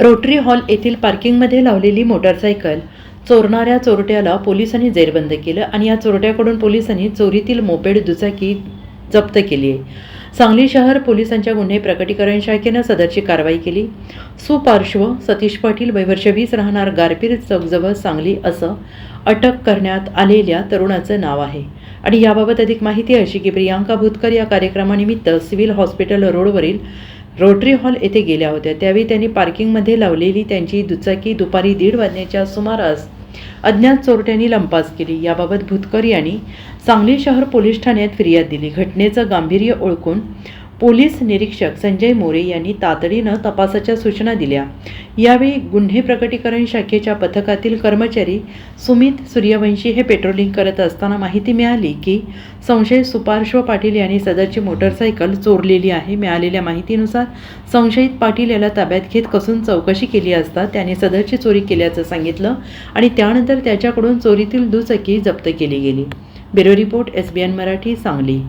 Rotary hall येथील पार्किंगमध्ये लावलेली मोटारसायकल चोरणाऱ्या चोरट्याला पोलिसांनी जेरबंद केलं आणि या चोरट्याकडून पोलिसांनी चोरीतील मोपेड दुचाकी जप्त केली आहे. सांगली शहर पोलिसांच्या गुन्हे प्रकटीकरण शाखेनं सदरची कारवाई केली. सुपार्श्व सतीश पाटील वैवर्ष वीस राहणार गारपीर चौकजवळ सांगली असं अटक करण्यात आलेल्या तरुणाचं नाव आहे. आणि याबाबत अधिक माहिती अशी की प्रियांका भूतकर या कार्यक्रमानिमित्त सिव्हिल हॉस्पिटल रोडवरील रोटरी हॉल येथे गेल्या होत्या. त्यावेळी त्यांनी पार्किंगमध्ये लावलेली त्यांची दुचाकी दुपारी दीड वाजण्याच्या सुमारास अज्ञात चोरट्यांनी लंपास केली. याबाबत भुतकर यांनी सांगली शहर पोलीस ठाण्यात फिर्याद दिली. घटनेचं गांभीर्य ओळखून पोलीस निरीक्षक संजय मोरे यांनी तातडीनं तपासाच्या सूचना दिल्या. यावेळी गुन्हे प्रकटीकरण शाखेच्या पथकातील कर्मचारी सुमित सूर्यवंशी हे पेट्रोलिंग करत असताना माहिती मिळाली की संशयित सुपार्श्व पाटील यांनी सदरची मोटरसायकल चोरलेली आहे. मिळालेल्या माहितीनुसार संशयित पाटील याला ताब्यात घेत कसून चौकशी केली असता त्याने सदरची चोरी केल्याचं सांगितलं आणि त्यानंतर त्याच्याकडून चोरीतील दुचाकी जप्त केली गेली. Bureau report S B N Marathi Sangli.